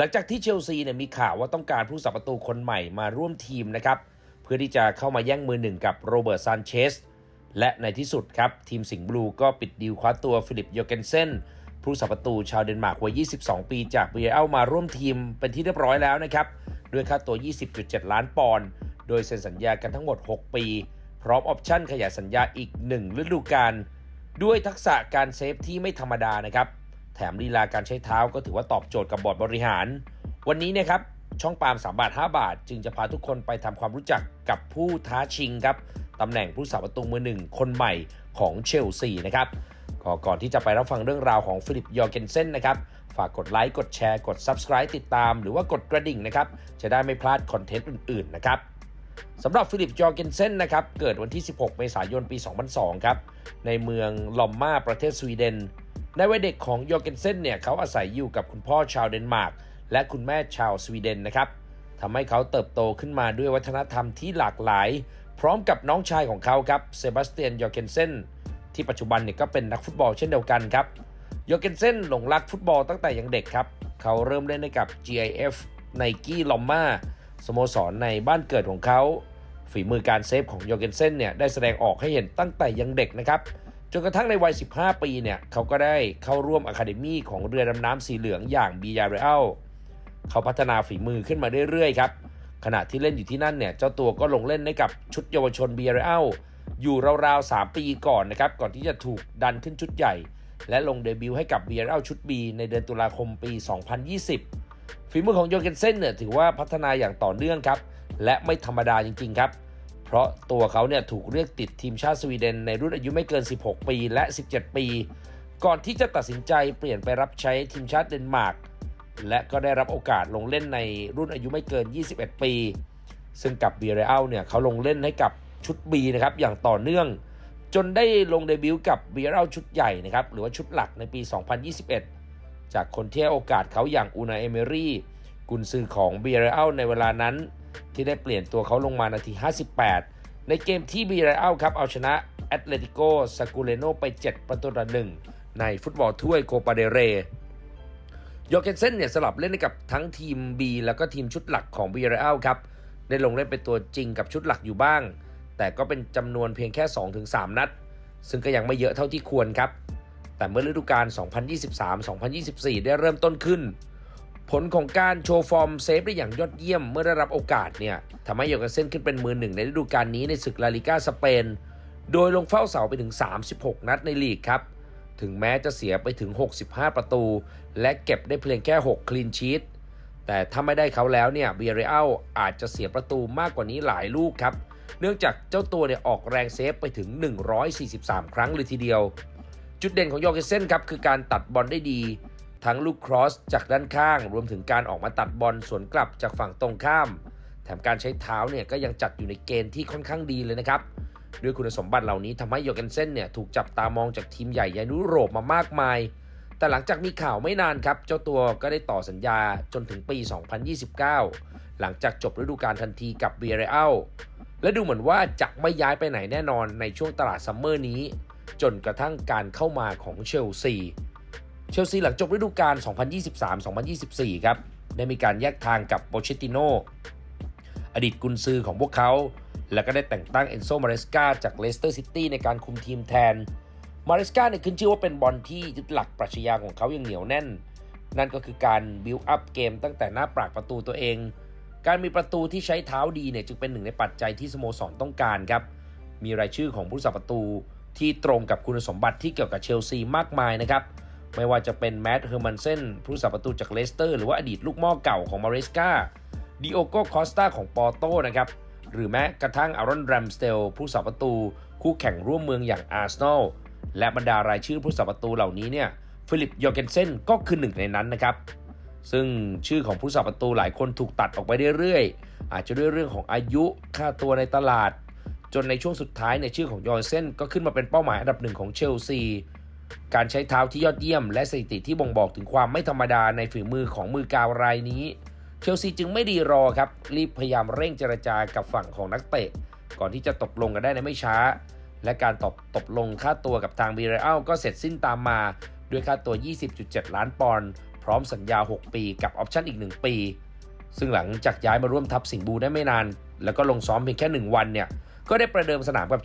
หลังจากที่เชลซีเนี่ยมีข่าวว่าต้องการผู้สับประตูคนใหม่มาร่วมทีมนะครับ เพื่อที่จะเข้ามาแย่งมือหนึ่งกับโรเบิร์ตซานเชสและในที่สุดครับ ทีมสิงห์บลูก็ปิดดีลคว้าตัวฟิลิปโยเกนเซนผู้สับประตูชาวเดนมาร์กวัย 22 ปีจากเบียเอลมาร่วมทีมเป็นที่เรียบร้อยแล้วนะครับ ด้วยค่าตัว 20.7 ล้านปอนด์โดยเซ็นสัญญากันทั้งหมด 6 ปี พร้อมออปชั่นขยายสัญญาอีก 1 ฤดูกาลด้วยทักษะการเซฟที่ไม่ธรรมดานะครับ แถมลีลาการใช้เท้าก็ถือว่าตอบโจทย์กับบอร์ดบริหาร วันนี้เนะครับช่องปาล์ม3บาท 5 บาท จึงจะพาทุกคนไปทำความรู้จักกับผู้ท้าชิงครับตำแหน่งผู้สาประตูมือหนึ่งคนใหม่ของเชลซีนะครับก็ก่อนที่จะไปรับฟังเรื่องราวของฟิลิปยอร์เกนเซนนะครับ ฝากกดไลค์ กดแชร์ กด Subscribe ติดตาม หรือว่ากดกระดิ่งนะครับ จะได้ไม่พลาดคอนเทนต์อื่น ๆ นะครับสำหรับฟิลิปจอร์เกนเซนนะครับ เกิดวันที่ 16 เมษายน ปี 2002 ครับ ในเมืองลอมมาประเทศสวีเดน ในวัยเด็กของยอร์เกนเซนเนี่ยเขาอาศัยอยู่กับคุณพ่อชาวเดนมาร์กและคุณแม่ชาวสวีเดนนะครับทำให้เขาเติบโตขึ้นมาด้วยวัฒนธรรมที่หลากหลาย พร้อมกับน้องชายของเขาครับเซบาสเตียนยอร์เกนเซนที่ปัจจุบันเนี่ยก็เป็นนักฟุตบอลเช่นเดียวกันครับยอร์เกนเซนหลงรักฟุตบอลตั้งแต่ยังเด็กครับ เขาเริ่มเล่นให้กับ GIF ไนกี้ลอมมาสโมสรในบ้านเกิดของเขา ฝีมือการเซฟของยอร์เกนเซนเนี่ยได้แสดงออกให้เห็นตั้งแต่ยังเด็กนะครับ จนกระทั่งในวัย 15 ปีเนี่ยเขาก็ได้เข้าร่วมอะคาเดมี่ของเรือดำน้ำสีเหลืองอย่างบียาเรลเขาพัฒนาฝีมือขึ้นมาเรื่อยๆครับ ขณะที่เล่นอยู่ที่นั่นเนี่ยเจ้าตัวก็ลงเล่นให้กับชุดเยาวชนบียาเรลอยู่ราวๆ 3 ปีก่อนนะครับ ก่อนที่จะถูกดันขึ้นชุดใหญ่ และลงเดบิวต์ให้กับบียาเรลชุด B ในเดือนตุลาคมปี 2020 ฝีมือของโยเกนเซนเนี่ยถือว่าพัฒนาอย่างต่อเนื่องครับและไม่ธรรมดาจริงๆครับ เพราะตัวเขาเนี่ยถูกเรียกติดทีมชาติสวีเดนในรุ่นอายุไม่เกิน 16 ปีและ 17 ปี ก่อนที่จะตัดสินใจเปลี่ยนไปรับใช้ทีมชาติเดนมาร์กและก็ได้รับโอกาสลงเล่นในรุ่นอายุไม่เกิน 21 ปี ซึ่งกับเบียร์เรลเนี่ยเขาลงเล่นให้กับชุด B นะครับอย่างต่อเนื่อง จนได้ลงเดบิวต์กับเบียร์เรลชุดใหญ่นะครับหรือว่าชุดหลักในปี 2021 จากคนที่ให้โอกาสเขาอย่างอูนาเอเมรี่กุนซือของเบียร์เรลในเวลานั้น ที่ได้เปลี่ยนตัวเขาลงมานาที 58 ในเกมที่บีเรลครับเอาชนะแอตเลติโกซากูเลโนไป 7 ประตูต่อหนึ่งในฟุตบอลถ้วยโคปาเดเรโยเกนเซนเนี่ยสลับเล่นกับทั้งทีม B แล้วก็ทีมชุดหลักของ v ีเรลครับได้ลงเล่นเป็นตัวจริงกับชุดหลักอยู่บ้าง แต่ก็เป็นจำนวนเพียงแค่ 2-3 นัด ซึ่งก็ยังไม่เยอะเท่าที่ควรครับ แต่เมื่อฤดูกาล 2023-2024 ได้เริ่มต้นขึ้น ผลของการโชว์ฟอร์มเซฟได้อย่างยอดเยี่ยมเมื่อได้รับโอกาสเนี่ยทำให้โยเกนเซนขึ้นเป็นมือหนึ่งในฤดูกาลนี้ในศึกลาลิก้าสเปน โดยลงเฝ้าเสาไปถึง 36 นัดในลีกครับ ถึงแม้จะเสียไปถึง 65 ประตู และเก็บได้เพียงแค่ 6 คลีนชีตแต่ถ้าไม่ได้เขาแล้วเนี่ยเบียเรอัลอาจจะเสียประตูมากกว่านี้หลายลูกครับ เนื่องจากเจ้าตัวเนี่ยออกแรงเซฟไปถึง 143 ครั้งเลยทีเดียว จุดเด่นของโยเกเซนครับคือการตัดบอลได้ดี ทั้งลูกครอสจากด้านข้าง รวมถึงการออกมาตัดบอลสวนกลับจากฝั่งตรงข้าม แถมการใช้เท้าเนี่ยก็ยังจัดอยู่ในเกณฑ์ที่ค่อนข้างดีเลยนะครับ ด้วยคุณสมบัติเหล่านี้ทำให้โยเกนเซนเนี่ยถูกจับตามองจากทีมใหญ่ในยุโรปมามากมาย แต่หลังจากมีข่าวไม่นานครับ เจ้าตัวก็ได้ต่อสัญญาจนถึงปี 2029 หลังจากจบฤดูกาลทันทีกับเบียเรอัลและดูเหมือนว่าจะไม่ย้ายไปไหนแน่นอนในช่วงตลาดซัมเมอร์นี้ จนกระทั่งการเข้ามาของเชลซี เชลซีหลังจบฤดูกาล 2023-2024 ครับ ได้มีการแยกทางกับโปเชติโนอดีตกุนซือของพวกเขา แล้วก็ได้แต่งตั้งเอนโซมาเรสกาจากเลสเตอร์ซิตี้ในการคุมทีมแทน มาเรสกาเนี่ยขึ้นชื่อว่าเป็นบอลที่ยึดหลักปรัชญาของเขาอย่างเหนียวแน่น นั่นก็คือการบิวอัพเกมตั้งแต่หน้าปากประตูตัวเอง การมีประตูที่ใช้เท้าดีเนี่ยจึงเป็นหนึ่งในปัจจัยที่สโมสรต้องการครับ มีรายชื่อของผู้สับประตูที่ตรงกับคุณสมบัติที่เกี่ยวกับเชลซีมากมายนะครับ ไม่ว่าจะเป็นแมตต์เฮอร์มันเซนผู้สับประตูจากเลสเตอร์ หรือว่าอดีตลูกม้อเก่าของมาเรสกาดิโอโกคอสตาของปอร์โตนะครับหรือแม้กระทั่งอารอนแรมสเตลผู้สับประตู คู่แข่งร่วมเมืองอย่างอาร์เซนอลและบรรดารายชื่อผู้สับประตูเหล่านี้เนี่ยฟิลิปยอร์เกนเซนก็คือหนึ่งในนั้นนะครับ ซึ่งชื่อของผู้สับประตูหลายคนถูกตัดออกไปเรื่อยๆ อาจจะด้วยเรื่องของอายุค่าตัวในตลาด จนในช่วงสุดท้ายในชื่อของยอร์เซนก็ขึ้นมาเป็นเป้าหมายอันดับหนึ่งของเชลซี การใช้เท้าที่ยอดเยี่ยม และสถิติที่บ่งบอกถึงความไม่ธรรมดาในฝีมือของมือกาวรายนี้ เชลซีจึงไม่ดีรอครับ รีบพยายามเร่งเจรจากับฝั่งของนักเตะ ก่อนที่จะตกลงกันได้ในไม่ช้า และการตกตกลงค่าตัวกับทางบีเรอัลก็เสร็จสิ้นตามมา ด้วยค่าตัว 20.7 ล้านปอนด์พร้อมสัญญา 6 ปีกับออปชั่นอีก 1 ปี ซึ่งหลังจากย้ายมาร่วมทัพสิงห์บูได้ไม่นาน แล้วก็ลงซ้อมเพียงแค่ 1 วันเนี่ยก็ได้ประเดิมสนามกับ